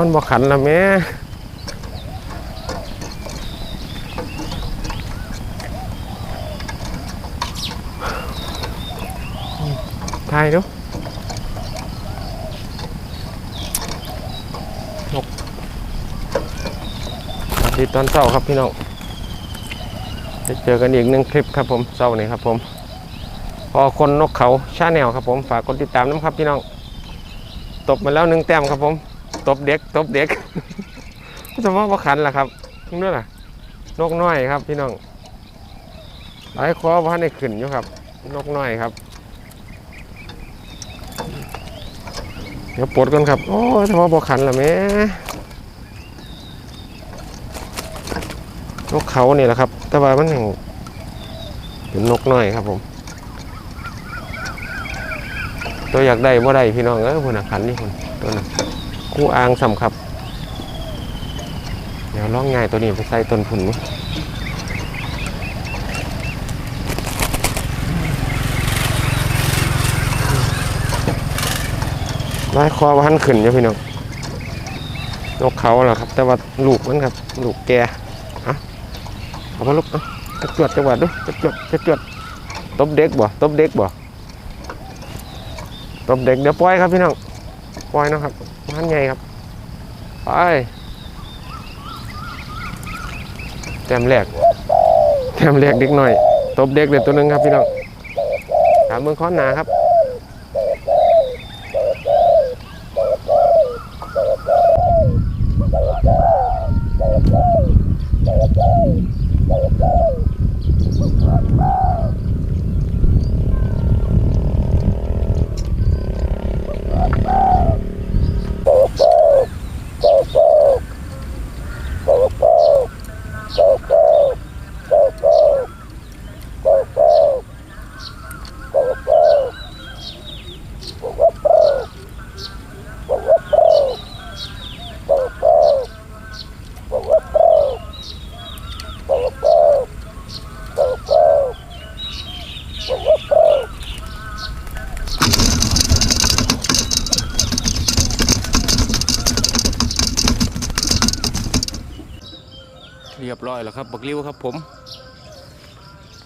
อนบ่ขันละแม่ถ่ายดูนกสวัสดีตอนเช้าครับพี่น้องจะเจอกันอีกหนึ่งคลิปครับผมเช้านี้ครับผม พอคนนกเขาชาแนลครับผม ฝากกดติดตามน้ำครับพี่น้อง ตบมาแล้วหนึ่งแต้มครับผม บเด็กตบเด็กเฉพาะว่าขันล่ะครับนี่ด้วยล่ะ นกน้อยครับ พี่น้องหลายคอว่าในขึ้นอยู่ครับ นกน้อยครับ เดี๋ยวปลดกันครับ โอ้ยเฉพาะบอขันล่ะแม่นกเขาเนี่ยแหละครับ แต่ว่ามันยังเป็นนกน้อยครับผม ตัวอยากได้บ่ได้พี่น้องเอ้ยคนน่ะขันนี่คนตัวน่ะ คู่อ่างสำครับเดี๋ยวล่องง่ายตัวนี้ไปใส่ต้นพุ่นมั้งลายคอว่าหันขึ้นอยู่พี่น้องนกเขาเหรอครับ แต่ว่าลูกมันครับ ลูกแกเอาเอามาลูกเอาจะจวดจังหวัดดูจะจวดจะจวดตบเด็กบ่ตบเด็กบ่ตบเด็กเดี๋ยวปล่อยครับพี่น้องปล่อยนะครับ มันไงครับ ไปแต้มแรกแต้มแรกเด็กหน่อย ตบเด็กเด็ดตัวหนึงครับพี่น้องถามเมืองค้อนหนาครับ แล้วครับบักริ้วครับ ผม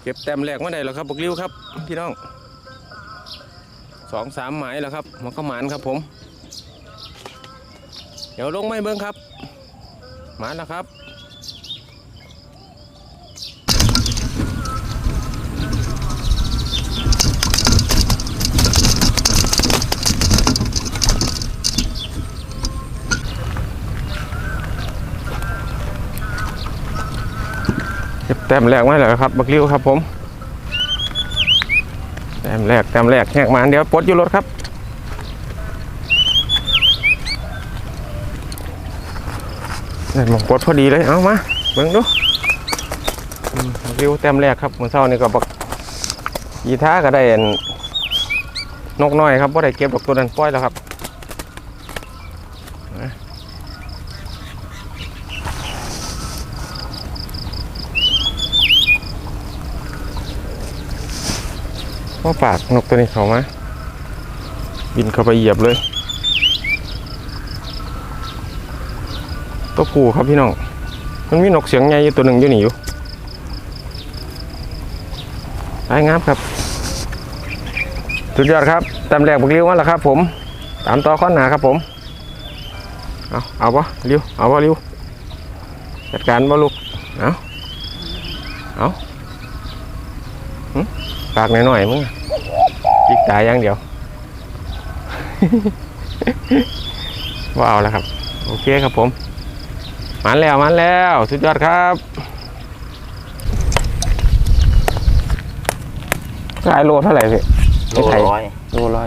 เก็บแต้มแรกมาได้แล้วครับบักริ้วครับ พี่น้องสองสามหมายแล้วครับมันก็หมานครับผม เดี๋ยวลงไม่เบิ้งครับ หมานแล้วครับ แต้มแรกมาแล้วครับ บักริ้วครับผม แต้มแรก แต้มแรกแหกมาเดี๋ยวปลดอยู่รถครับนี่นมองปลดพอดีเลย เอามา เบิ่งดูอืมบักริ้วแต้มแรกครับเมื่อเช้านี่ก็บักยีท้าก็ได้นนกน้อยครับว่าได้เก็บดอกตัวนั้นปล่อยแล้วครับ ว่าปากนกตัวนี้เขามาบินเข้าไปเหยียบเลยตัวผู้ครับพี่น้อง มันมีนกเสียงใหญ่อยู่ตัวหนึ่งอยู่นี่อยู่ไอ้งามครับ สุดยอดครับตำแหลกบักเลี้ยวมาแล้วครับ ผม ตามต่อข้อหนาครับผม เอาเอาปะเลี้ยวเอาปะเลี้ยวจัดการปะลูก เอาเอา ปากหน่อยๆมึงจิกตายอย่างเดียวว้าวแล้วครับ โอเคครับผมมาแล้วมาแล้ว สุดยอดครับขายโลเท่าไหร่พี่โลร้อยโลร้อย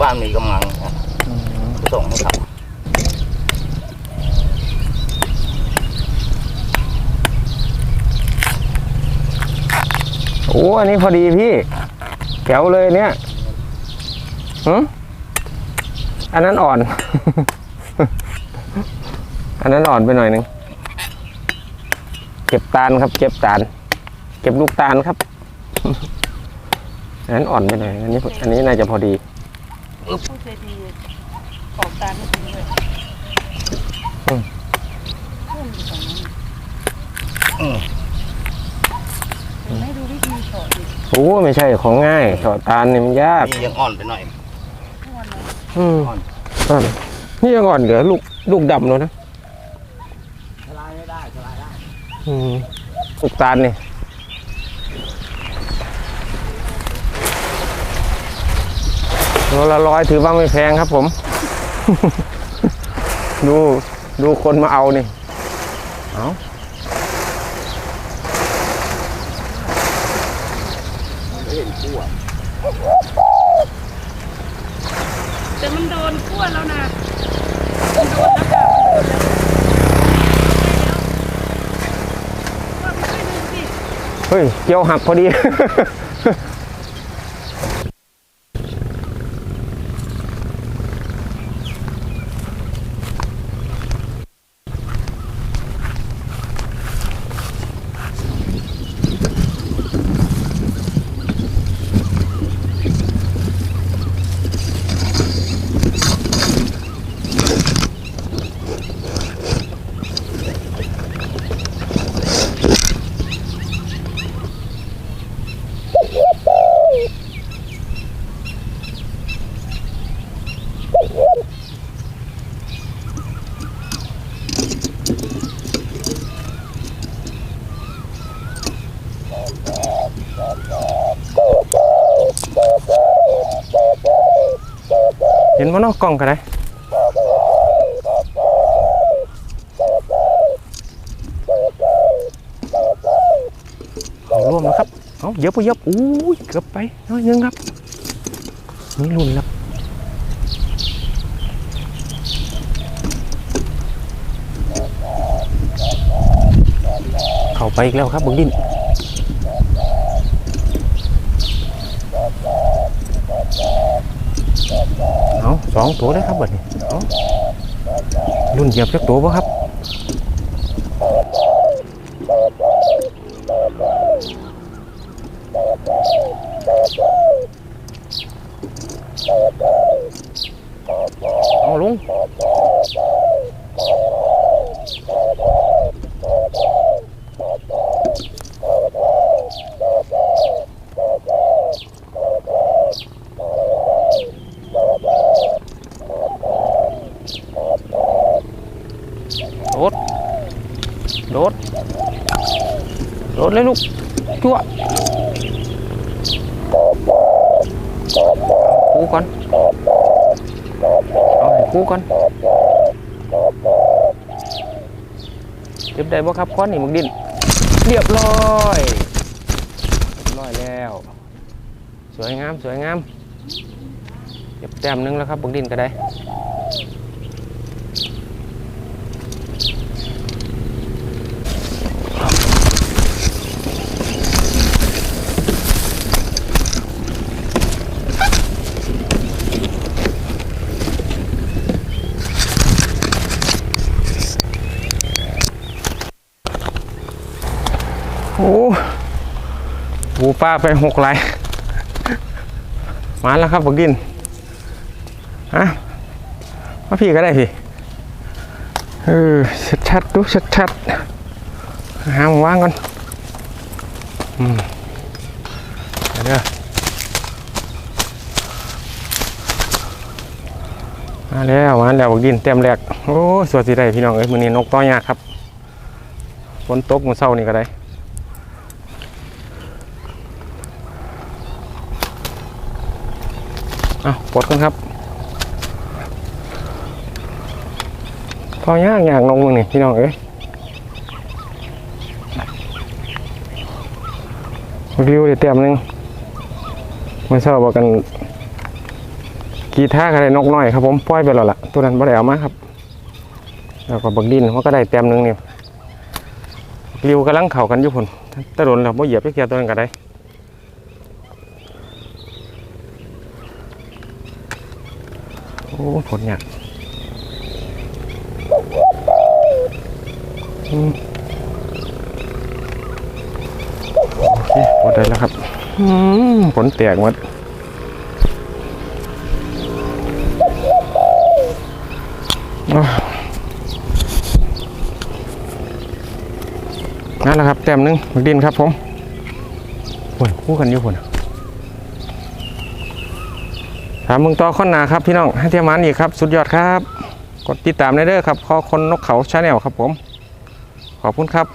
บ้านมีกำลังครับส่งให้เขา อ้อันนี้พอดีพี่แถวเลยเนี่ยหืมอันนั้นอ่อน อันนั้นอ่อนไปหน่อยหนึง เก็บตาลครับ เก็บตาล เก็บลูกตาลครับ อันนั้นอ่อนไปหน่อย อันนี้ อันนี้น่าจะพอดีผู้ใจดีออกตามไม่ถึงเลยอืม โอ้ไม่ใช่ของง่ายถอดตาลนี่มันยากยังอ่อนไปหน่อยอืมอ่อนนี่ยังอ่อนเหลือลูกลูกดำเลยนะชลายได้ชลายได้อืมลูกตาลนี่ยโลละร้อยถือว่าไม่แพงครับผม ดูดูคนมาเอานี่เอา แต่มันโดนขั้วแล้วนะมันโดนแล้วค่ะว่าไม่ได้ดูสิเฮ้ย เกี่ยวหักพอดี เห็นมั้เนาะกล้องกันได้เอาร่วมนะครับ เอาเยอะไปเยอะอู้ยเกือบไปน้อยนึงครับมีรุ่นแล้วเข้าไปอีกแล้วครับบึงดิน เองตัวได้ครับบัดนี้รุ่นเหยียบจักตัวป่ครับเอาลุง ดด โดด โดดเลยลูกจั่วคูก่อนเอาให้คูก่อนเก็บได้บ่ครับค้อนนี่มึกดินเรียบร้อยเรียบร้อยแล้ว สวยงามสวยงามเก็บแต้มหนึงแล้วครับบึกดินก็ได้ หูป้าไปหกไหลมาแล้วครับบักดินฮะมาพี่ก็ได้พี่ เออ ชัดๆดูชัดๆหาหมาว่างก่อน อืมเดี๋ยวมาแล้วมาแล้วบักดินเต็มแรก โอ้สวัสดีได้พี่น้องเอ้ยมื้อนี้นกต้อยากครับฝนตกมื้อเช้านี่ก็ได้ อาปลดกันครับ พอยางอยางลงมึงนี่พี่น้องเอ้ยริวเดี๋ยวเตรียมหนึงมาเช้าบอกกัน กีท่ากันได้นกน้อยครับผมปล่อยไปแล้วล่ะตัวนั้นบ่ได้เอามาครับ แล้วก็บักดินเขาก็ได้เตรียมหนึงนี่ริวกำลังเข่ากันอยู่พุ่นแตะโดนเราบ่เหยียบไปเกียตัวนั้นก็ได้ อ้ผลเนี่ยโอเคหมดได้แล้วครับอืมผลแตกหมดนั่นแหละครับ แต้มหนึงมึกดินครับผมโอ้ยคู่กันอยู่คน ถามมึงต่อข้อนหนาครับพี่น้องให้เทียมันอีกครับ สุดยอดครับ กดติดตามได้เด้อครับขอคนนกเขาชาแนลครับผม ขอบคุณครับ